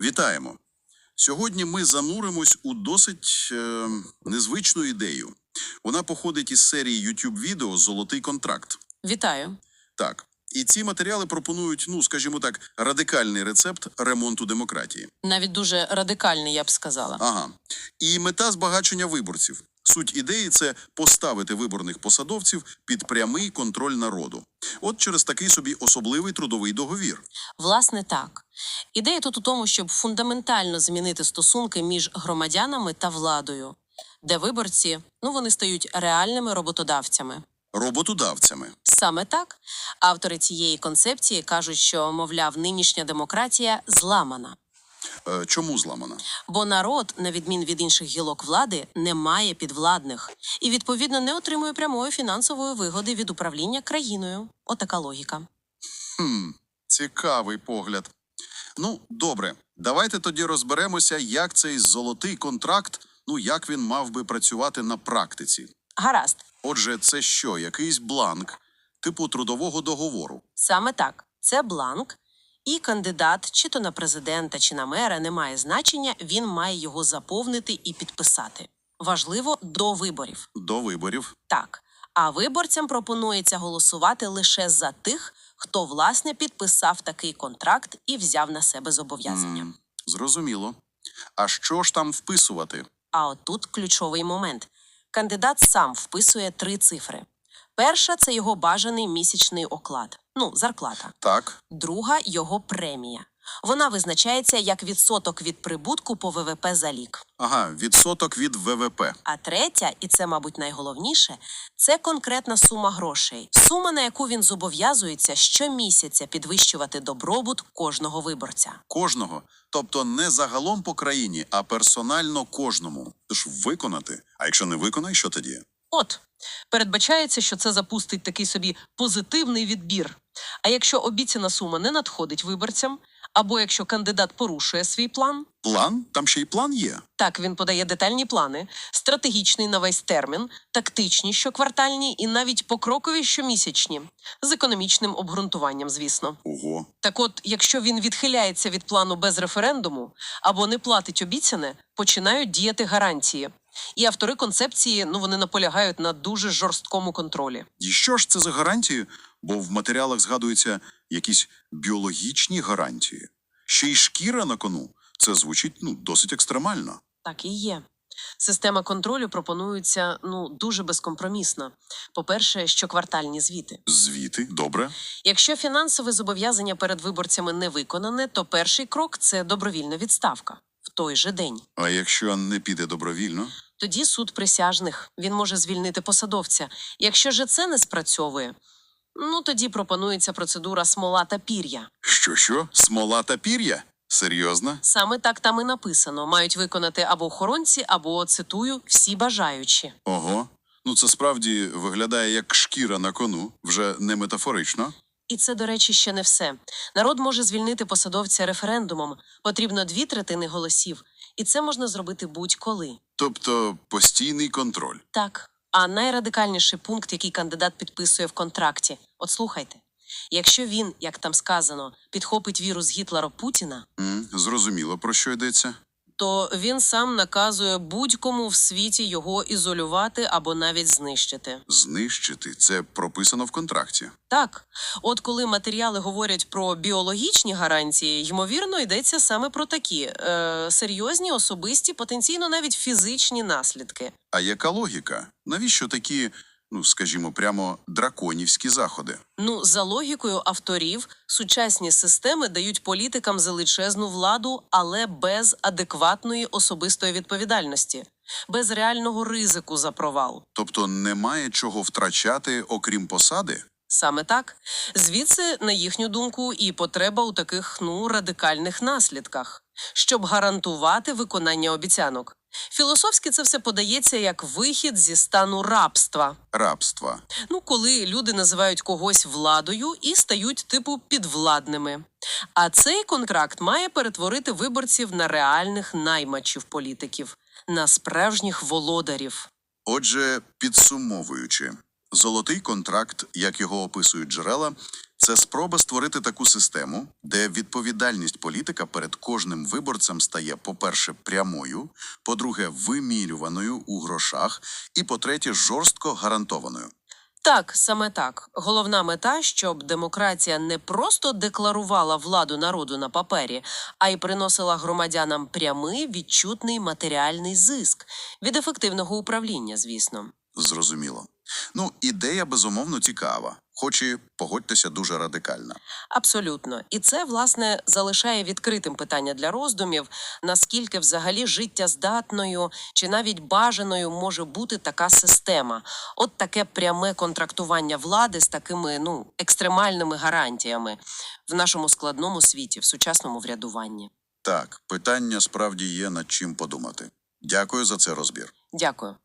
Вітаємо! Сьогодні ми зануримось у досить е, незвичну ідею. Вона походить із серії youtube відео Золотий контракт. Вітаю. Так. І ці матеріали пропонують, ну скажімо так, радикальний рецепт ремонту демократії. Навіть дуже радикальний, я б сказала. Ага. І мета збагачення виборців. Суть ідеї це поставити виборних посадовців під прямий контроль народу. От через такий собі особливий трудовий договір. Власне, так. Ідея тут у тому, щоб фундаментально змінити стосунки між громадянами та владою, де виборці ну вони стають реальними роботодавцями. Роботодавцями. Саме так автори цієї концепції кажуть, що, мовляв, нинішня демократія зламана, Е, чому зламана? бо народ, на відмін від інших гілок влади, не має підвладних і відповідно не отримує прямої фінансової вигоди від управління країною. Отака логіка. Хм, цікавий погляд. Ну, добре, давайте тоді розберемося, як цей золотий контракт, ну як він мав би працювати на практиці. Гаразд, Отже, це що, якийсь бланк, типу трудового договору. Саме так, це бланк, і кандидат, чи то на президента, чи на мера, не має значення, він має його заповнити і підписати. Важливо до виборів. До виборів. Так. А виборцям пропонується голосувати лише за тих, хто власне підписав такий контракт і взяв на себе зобов'язання. М, зрозуміло. А що ж там вписувати? А отут ключовий момент. Кандидат сам вписує три цифри. Перша це його бажаний місячний оклад, ну, зарплата. Так, Друга його премія. Вона визначається як відсоток від прибутку по ВВП за рік. ага, відсоток від ВВП. А третя, і це, мабуть, найголовніше, це конкретна сума грошей, сума, на яку він зобов'язується щомісяця підвищувати добробут кожного виборця. Кожного. Тобто не загалом по країні, а персонально кожному. Тож виконати. А якщо не виконай, що тоді? От передбачається, що це запустить такий собі позитивний відбір. А якщо обіцяна сума не надходить виборцям, або якщо кандидат порушує свій план, План? Там ще й план є. так він подає детальні плани, стратегічний на весь термін, тактичні щоквартальні і навіть покрокові щомісячні, з економічним обґрунтуванням, звісно. Ого. Так от, якщо він відхиляється від плану без референдуму або не платить обіцяне, починають діяти гарантії. І автори концепції ну вони наполягають на дуже жорсткому контролі. І що ж це за гарантії? Бо в матеріалах згадуються якісь біологічні гарантії. Ще й шкіра на кону. Це звучить ну досить екстремально. Так і є. Система контролю пропонується ну дуже безкомпромісна. По-перше, щоквартальні звіти. Звіти, добре. Якщо фінансове зобов'язання перед виборцями не виконане, то перший крок це добровільна відставка в той же день. А якщо не піде добровільно, Тоді суд присяжних він може звільнити посадовця. Якщо же це не спрацьовує, ну тоді пропонується процедура смола та пір'я. що що? Смола та пір'я? Серйозно? Саме так там і написано: мають виконати або охоронці, або цитую всі бажаючі. Ого. Ну це справді виглядає як шкіра на кону, вже не метафорично. І це, до речі, ще не все. Народ може звільнити посадовця референдумом. Потрібно дві третини голосів, і це можна зробити будь-коли. Тобто постійний контроль. Так. А найрадикальніший пункт, який кандидат підписує в контракті, от слухайте. Якщо він, як там сказано, підхопить вірус Гітлера Путіна, Mm, зрозуміло, про що йдеться. То він сам наказує будь-кому в світі його ізолювати або навіть знищити. Знищити це прописано в контракті. Так, от коли матеріали говорять про біологічні гарантії, ймовірно, йдеться саме про такі е, серйозні, особисті, потенційно навіть фізичні наслідки. А яка логіка? Навіщо такі, ну скажімо, прямо драконівські заходи? Ну, за логікою авторів, сучасні системи дають політикам величезну владу, але без адекватної особистої відповідальності, без реального ризику за провал. Тобто немає чого втрачати, окрім посади? Саме так. Звідси, на їхню думку, і потреба у таких ну радикальних наслідках, щоб гарантувати виконання обіцянок. Філософськи це все подається як вихід зі стану рабства. Рабства. Ну, коли люди називають когось владою і стають типу підвладними. А цей контракт має перетворити виборців на реальних наймачів політиків, на справжніх володарів. Отже, підсумовуючи, золотий контракт, як його описують джерела, це спроба створити таку систему, де відповідальність політика перед кожним виборцем стає, по-перше, прямою, по-друге, вимірюваною у грошах, і по-третє, жорстко гарантованою. Так, саме так. Головна мета, щоб демократія не просто декларувала владу народу на папері, а й приносила громадянам прямий відчутний матеріальний зиск від ефективного управління, звісно. Зрозуміло. Ну, ідея безумовно цікава, хоч і погодьтеся дуже радикальна. Абсолютно, і це власне залишає відкритим питання для роздумів, наскільки взагалі життєздатною чи навіть бажаною може бути така система, от таке пряме контрактування влади з такими ну екстремальними гарантіями в нашому складному світі, в сучасному врядуванні. Так, питання справді є над чим подумати. Дякую за це розбір. Дякую.